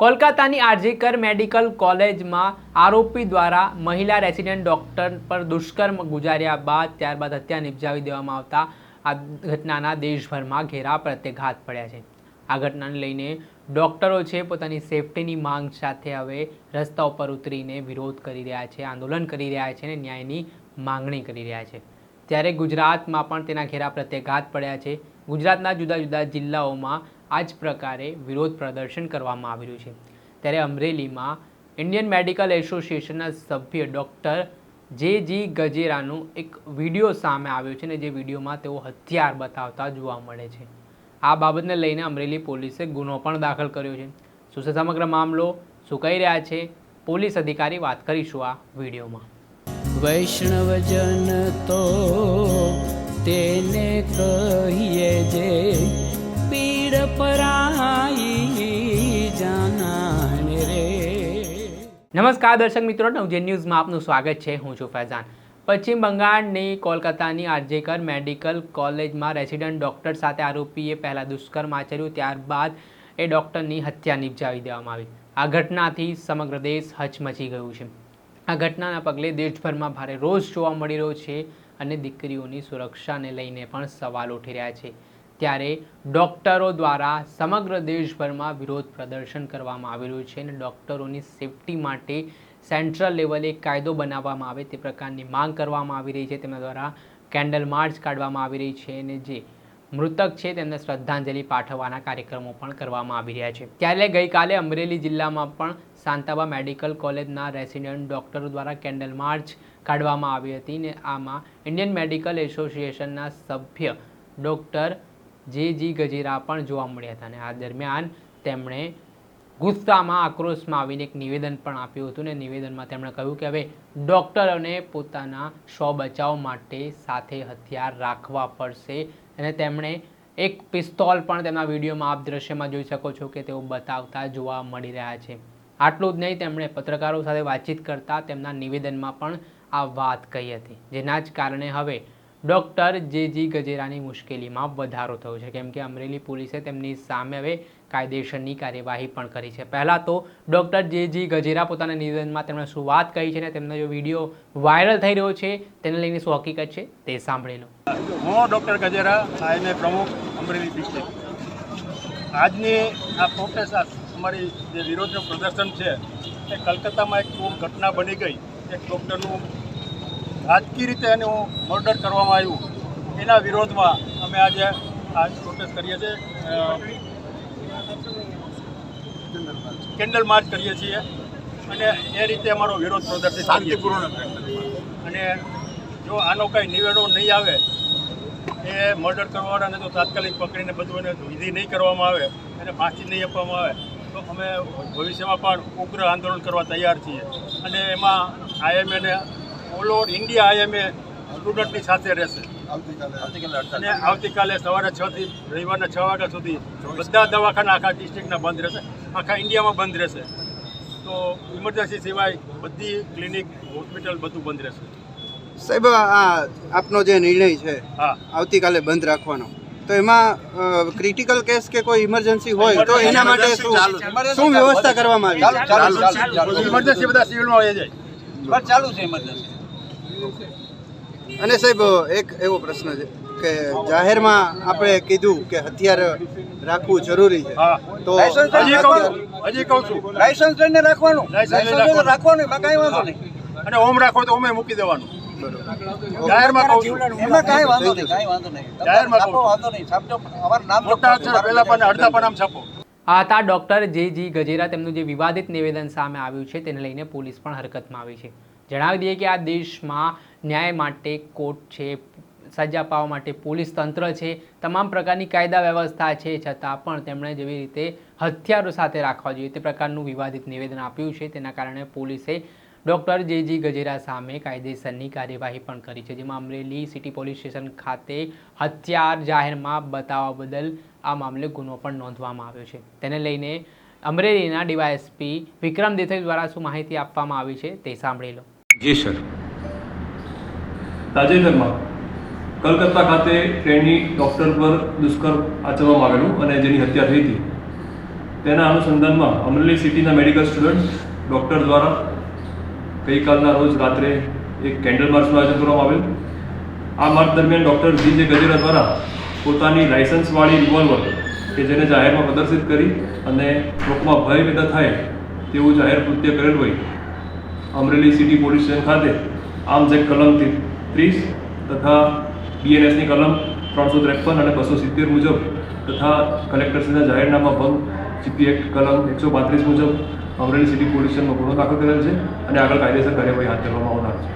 કોલકાતાની RG Kar medical કોલેજમાં આરોપી દ્વારા મહિલા રેસિડેન્ટ ડોક્ટર પર દુષ્કર્મ ગુજાર્યા બાદ ત્યારબાદ હત્યા નિપજાવી દેવામાં આવતા આ ઘટનાના દેશભરમાં ઘેરા પ્રત્યાઘાત પડ્યા છે. આ ઘટનાને લઈને ડોક્ટરો છે પોતાની સેફટીની માંગ સાથે હવે રસ્તા ઉપર ઉતરીને વિરોધ કરી રહ્યા છે, આંદોલન કરી રહ્યા છે અને ન્યાયની માંગણી કરી રહ્યા છે. ત્યારે ગુજરાતમાં પણ તેના ઘેરા પ્રત્યાઘાત પડ્યા છે. ગુજરાતના જુદા જુદા જિલ્લાઓમાં આ જ પ્રકારે વિરોધ પ્રદર્શન કરવામાં આવી રહ્યું છે. ત્યારે અમરેલીમાં ઇન્ડિયન મેડિકલ એસોસિએશનના સભ્ય ડૉક્ટર જે જી ગજેરાનું એક વીડિયો સામે આવ્યો છે ને જે વિડીયોમાં તેઓ હથિયાર બતાવતા જોવા મળે છે. આ બાબતને લઈને અમરેલી પોલીસે ગુનો પણ દાખલ કર્યો છે. શું છે સમગ્ર મામલો? શું કહી રહ્યા છે? પોલીસ અધિકારી વાત કરીશું આ વિડીયોમાં. વૈષ્ણવજન તો તેને કહીએ જે પરાઈ જાનાને રે. નમસ્કાર દર્શક મિત્રો નવજે ન્યૂઝમાં આપનું સ્વાગત છે. હું છું ફૈઝાન. પશ્ચિમ બંગાળની કોલકાતાની આરજેકર મેડિકલ કોલેજમાં રેસિડન્ટ ડૉક્ટર સાથે આરોપીએ પહેલાં દુષ્કર્મ આચર્યું, ત્યારબાદ એ ડૉક્ટરની હત્યા નિપજાવી દેવામાં આવી. આ ઘટનાથી સમગ્ર દેશ હચમચી ગયું છે. આ ઘટનાના પગલે દેશભરમાં ભારે રોષ જોવા મળી રહ્યો છે અને દીકરીઓની સુરક્ષાને લઈને પણ સવાલ ઉઠી રહ્યા છે. ત્યારે ડૉક્ટરો દ્વારા સમગ્ર દેશભરમાં વિરોધ પ્રદર્શન કરવામાં આવી રહ્યું છે અને ડૉક્ટરોની સેફટી માટે સેન્ટ્રલ લેવલે કાયદો બનાવવામાં આવે તે પ્રકારની માંગ કરવામાં આવી રહી છે. તેમના દ્વારા કેન્ડલ માર્ચ કાઢવામાં આવી રહી છે અને જે મૃતક છે તેમને શ્રદ્ધાંજલિ પાઠવવાના કાર્યક્રમો પણ કરવામાં આવી રહ્યા છે. ત્યારે ગઈકાલે અમરેલી જિલ્લામાં પણ શાંતાબા મેડિકલ કોલેજના રેસિડેન્ટ ડૉક્ટરો દ્વારા કેન્ડલ માર્ચ કાઢવામાં આવી હતી ને આમાં ઇન્ડિયન મેડિકલ એસોસિએશનના સભ્ય ડૉક્ટર જે જી ગજેરા પણ જોવા મળ્યા હતા અને આ દરમિયાન તેમણે ગુસ્સામાં, આક્રોશમાં આવીને એક નિવેદન પણ આપ્યું હતું ને નિવેદનમાં તેમણે કહ્યું કે હવે ડૉક્ટરોને પોતાના સ્વ બચાવ માટે સાથે હથિયાર રાખવા પડશે અને તેમણે એક પિસ્તોલ પણ તેમના વિડીયોમાં આપ દ્રશ્યમાં જોઈ શકો છો કે તેઓ બતાવતા જોવા મળી રહ્યા છે. આટલું જ નહીં, તેમણે પત્રકારો સાથે વાતચીત કરતા તેમના નિવેદનમાં પણ આ વાત કહી હતી, જેના જ કારણે હવે ડૉક્ટર જે જી ગજેરાની મુશ્કેલીમાં વધારો થયો છે. કેમ કે અમરેલી પોલીસે તેમની સામે હવે કાયદેસરની કાર્યવાહી પણ કરી છે. પહેલાં તો ડૉક્ટર જે જી ગજેરા પોતાના નિવેદનમાં તેમણે શું વાત કહી છે ને તેમનો જે વીડિયો વાયરલ થઈ રહ્યો છે, તેને લઈને શું હકીકત છે તે સાંભળી લો. હું ડૉક્ટર ગજેરા આઈને પ્રમુખ અમરેલી ડિસ્ટ્રિક્ટ આજની આ પ્રોટેસ્ટ અમારી જે વિરોધનું પ્રદર્શન છે, એ કલકત્તામાં એક ઘટના બની ગઈ. એક ડૉક્ટરનું રાજકીય રીતે એનું મર્ડર કરવામાં આવ્યું એના વિરોધમાં અમે આજે આ પ્રોટેસ્ટ કરીએ છીએ. કેન્ડલ માર્ચ કરીએ છીએ અને એ રીતે અમારો વિરોધ પ્રદર્શિત શાંતિપૂર્ણ અને જો આનો કંઈ નિવેડો નહીં આવે એ મર્ડર કરવાવાળાને તો તાત્કાલિક પકડીને બધું એને વિધિ નહીં કરવામાં આવે એને ફાંસી નહીં આપવામાં આવે તો અમે ભવિષ્યમાં પણ ઉગ્ર આંદોલન કરવા તૈયાર છીએ. અને એમાં આઈએમએને ઓલ ઓવર ઇન્ડિયા આઈએમએ સ્ટુડન્ટની સાથે રહેશે. અને આવતીકાલે સવારે છ થી રવિવારના છ વાગ્યા સુધી બધા દવાખાના આખા ડિસ્ટ્રિક્ટના બંધ રહેશે. આખા ઇન્ડિયામાં બંધ રહેશે. તો ઇમરજન્સી સિવાય બધી ક્લિનિક હોસ્પિટલ બધું બંધ રહેશે. સાહેબ આ આપનો જે નિર્ણય છે હા. આવતીકાલે બંધ રાખવાનો. તો એમાં ક્રિટિકલ કેસ કે કોઈ ઇમરજન્સી હોય તો એના માટે શું શું વ્યવસ્થા કરવામાં આવી? ઇમરજન્સી બધા સિવિલમાં હોય જાય. અને સાહેબ એક એવો પ્રશ્ન છે કે જાહેરમાં આપણે કીધું કે હથિયાર રાખવું જરૂરી છે. તો હજી કહું છું. લાયસન્સ લઈને રાખવાનું. લાયસન્સ રાખવાનું. એમાં કાંઈ વાંધો નહીં. અને ઓમ રાખો તો ઓમે મૂકી દેવાનું. જાહેરમાં કહું છું. એમાં કાંઈ વાંધો નહીં. કાંઈ વાંધો નહીં. જાહેરમાં કહું. વાંધો નહીં. છાપજો અમારું નામ મોટા અક્ષર પહેલા પણ અડધા પણ છાપો. આ હતા ડૉક્ટર જે જી ગજેરા. તેમનું જે વિવાદિત નિવેદન સામે આવ્યું છે તેને લઈને પોલીસ પણ હરકતમાં આવી છે. જણાવી દઈએ કે આ દેશમાં ન્યાય માટે કોર્ટ છે, સજા પાવા માટે પોલીસ તંત્ર છે, તમામ પ્રકારની કાયદા વ્યવસ્થા છે, છતાં પણ તેમણે જેવી રીતે હથિયારો સાથે રાખવા જોઈએ તે પ્રકારનું વિવાદિત નિવેદન આપ્યું છે. તેના કારણે પોલીસે ડૉક્ટર જે જી ગજેરા સામે કાયદેસરની કાર્યવાહી પણ કરી છે, જેમાં અમરેલી સિટી પોલીસ સ્ટેશન ખાતે હથિયાર જાહેરમાં બતાવવા બદલ આ મામલે ગુનો પણ નોંધવામાં આવ્યો છે. તેને લઈને અમરેલીના ડીવાયએસપી વિક્રમ દેસાઈ દ્વારા શું માહિતી આપવામાં આવી છે તે સાંભળી લો. જી, સર. તાજેતરમાં કલકત્તા ખાતે ટ્રેનની ડૉક્ટર પર દુષ્કર્મ આચરવામાં આવેલું અને જેની હત્યા થઈ હતી. તેના અનુસંધાનમાં અમરેલી સિટીના મેડિકલ સ્ટુડન્ટ ડૉક્ટર દ્વારા ગઈકાલના રોજ રાત્રે એક કેન્ડલ માર્ચનું આયોજન કરવામાં આવેલ. આ માર્ચ દરમિયાન ડૉક્ટર જી જે ગજેરા દ્વારા પોતાની લાયસન્સવાળી રિવોલ્વર કે જેને જાહેરમાં પ્રદર્શિત કરી અને લોકોમાં ભય પેદા થાય તેવું જાહેર કૃત્ય કરેલ હોય અમરેલી સિટી પોલીસ સ્ટેશન ખાતે આમ જે કલમ ત્રીસ તથા બીએનએસની કલમ ત્રણસો ત્રેપન અને બસો સિત્તેર મુજબ તથા કલેક્ટરશ્રીના જાહેરનામા ભંગ જીપી એક્ટ કલમ એકસો પાંત્રીસ મુજબ અમરેલી સિટી પોલીસ સ્ટેશનમાં ગુનો દાખલ કરેલ છે અને આગળ કાયદેસર કાર્યવાહી હાથ ધરવામાં આવનાર છે.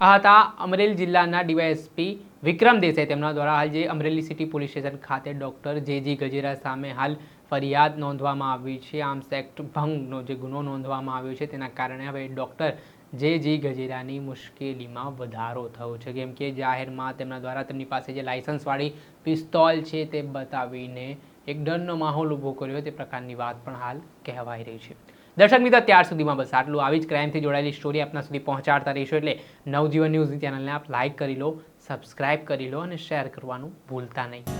આ હતા અમરેલી જિલ્લાના ડીવાયએસપી વિક્રમ દેસાઈ. તેમના દ્વારા હાલ જે અમરેલી સિટી પોલીસ સ્ટેશન ખાતે ડૉક્ટર જે જી ગજેરા સામે હાલ ફરિયાદ નોંધવામાં આવી છે. આર્મ્સ એક્ટ ભંગનો જે ગુનો નોંધવામાં આવ્યો છે, તેના કારણે હવે ડૉક્ટર જે જી ગજેરાની મુશ્કેલીમાં વધારો થયો છે. કેમ કે જાહેરમાં તેમના દ્વારા તેમની પાસે જે લાયસન્સવાળી પિસ્તોલ છે તે બતાવીને એક ડરનો માહોલ ઊભો કર્યો. તે પ્રકારની વાત પણ હાલ કહેવાઈ રહી છે. દર્શક મિત્રો, ત્યાર સુધીમાં બસ આટલું. આવી જ ક્રાઇમથી જોડાયેલી સ્ટોરી આપના સુધી પહોંચાડતા રહીશું. એટલે નવજીવન ન્યૂઝની ચેનલને આપ લાઇક કરી લો સબસ્ક્રાઇબ કરી લો અને શેર કરવાનું ભૂલતા નહીં.